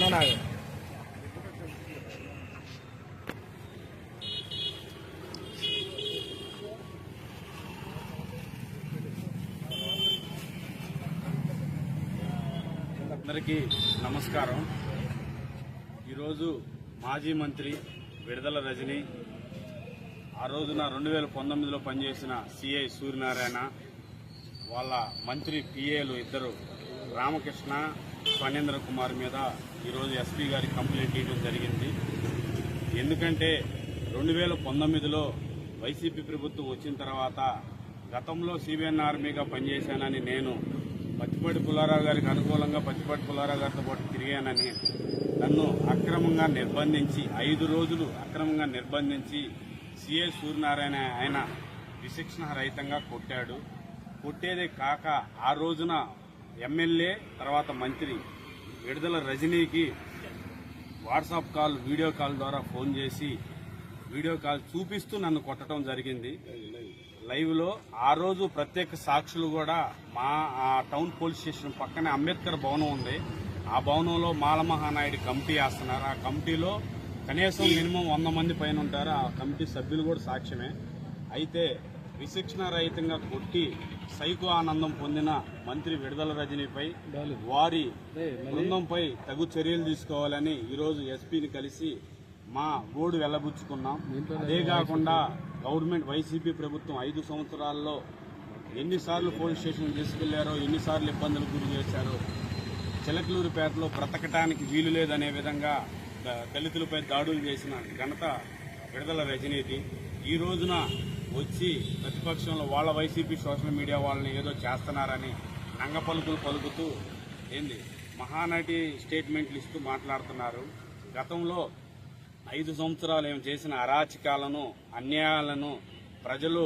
నానాగు అందరికీ నమస్కారం. ఈరోజు మాజీ మంత్రి విడుదల రజని ఆ రోజున రెండు వేల పంతొమ్మిదిలో పనిచేసిన సిఐ సూర్యనారాయణ వాళ్ళ మంత్రి పిఏలు ఇద్దరు రామకృష్ణ ఫణేంద్ర కుమార్ మీద ఈరోజు ఎస్పీ గారి కంప్లైంట్ ఇవ్వడం జరిగింది. ఎందుకంటే రెండు వేల పంతొమ్మిదిలో వైసీపీ ప్రభుత్వం వచ్చిన తర్వాత గతంలో సిబిఎన్ ఆర్మీగా పనిచేశానని నేను పచ్చిపాటి పుల్లారావు గారికి అనుకూలంగా పచ్చిపాటి పుల్లారావు గారితో పాటు తిరిగానని నన్ను అక్రమంగా నిర్బంధించి ఐదు రోజులు అక్రమంగా నిర్బంధించి సిఏ సూర్యనారాయణ ఆయన విశిక్షణ రహితంగా కొట్టాడు. కొట్టేదే కాక ఆ రోజున ఎమ్మెల్యే తర్వాత మంత్రి విడుదల రజనీకి వాట్సాప్ కాల్ వీడియో కాల్ ద్వారా ఫోన్ చేసి వీడియో కాల్ చూపిస్తూ నన్ను కొట్టడం జరిగింది. లైవ్లో ఆ రోజు ప్రత్యేక సాక్షులు కూడా మా ఆ టౌన్ పోలీస్ స్టేషన్ పక్కనే అంబేద్కర్ భవనం ఉంది. ఆ భవనంలో మాలమహానాయుడు కమిటీ వేస్తున్నారు. ఆ కమిటీలో కనీసం మినిమం వంద మంది పైన ఉంటారు. ఆ కమిటీ సభ్యులు కూడా సాక్ష్యమే. అయితే విశిక్షణ రహితంగా కొట్టి సైకో ఆనందం పొందిన మంత్రి విడుదల రజనీపై వారి బృందంపై తగు చర్యలు తీసుకోవాలని ఈరోజు ఎస్పీని కలిసి మా గోడు వెల్లబుచ్చుకున్నాం అదే కాకుండా గవర్నమెంట్ వైసీపీ ప్రభుత్వం ఐదు సంవత్సరాల్లో ఎన్నిసార్లు పోలీస్ స్టేషన్ తీసుకెళ్ళారో ఎన్నిసార్లు ఇబ్బందులు గురి చేశారో చిలకలూరుపేటలో బ్రతకటానికి వీలు లేదనే విధంగా దళితులపై దాడులు చేసిన ఘనత విడుదల రజనీతి ఈ రోజున వచ్చి ప్రతిపక్షంలో వాళ్ళ వైసీపీ సోషల్ మీడియా వాళ్ళని ఏదో చేస్తున్నారని నంగ పలుకులు పలుకుతూ ఏంది? మహానటి స్టేట్మెంట్లు ఇస్తూ మాట్లాడుతున్నారు. గతంలో ఐదు సంవత్సరాలు ఏమి చేసిన అరాచకాలను అన్యాయాలను ప్రజలు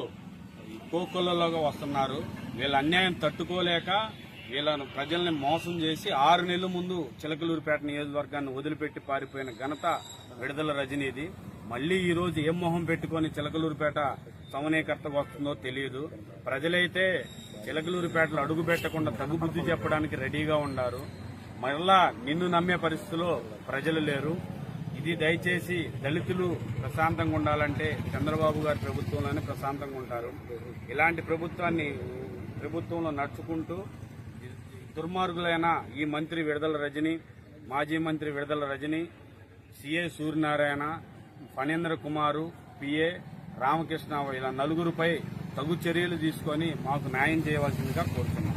కోకొల్లలోగా వస్తున్నారు. వీళ్ళ అన్యాయం తట్టుకోలేక వీళ్ళను ప్రజల్ని మోసం చేసి ఆరు నెలల ముందు చిలకలూరుపేట నియోజకవర్గాన్ని వదిలిపెట్టి పారిపోయిన ఘనత విడుదల రజనీది. మళ్ళీ ఈ రోజు ఏం మొహం పెట్టుకొని చిలకలూరుపేట సమన్వయకర్తకు వస్తుందో తెలియదు. ప్రజలైతే చిలకలూరుపేటలో అడుగు పెట్టకుండా తగుబుద్ధి చెప్పడానికి రెడీగా ఉన్నారు. మరలా నిన్ను నమ్మే పరిస్థితిలో ప్రజలు లేరు. ఇది దయచేసి దళితులు ప్రశాంతంగా ఉండాలంటే చంద్రబాబు గారి ప్రభుత్వంలోనే ప్రశాంతంగా ఉంటారు. ఇలాంటి ప్రభుత్వాన్ని ప్రభుత్వంలో నడుచుకుంటూ దుర్మార్గులైన ఈ మంత్రి విడుదల రజని మాజీ మంత్రి విడుదల రజని సిఏ సూర్యనారాయణ ఫణేంద్ర కుమారు పిఏ రామకృష్ణ ఇలా నలుగురుపై తగు చర్యలు తీసుకొని మాకు న్యాయం చేయవలసిందిగా కోరుతున్నాం.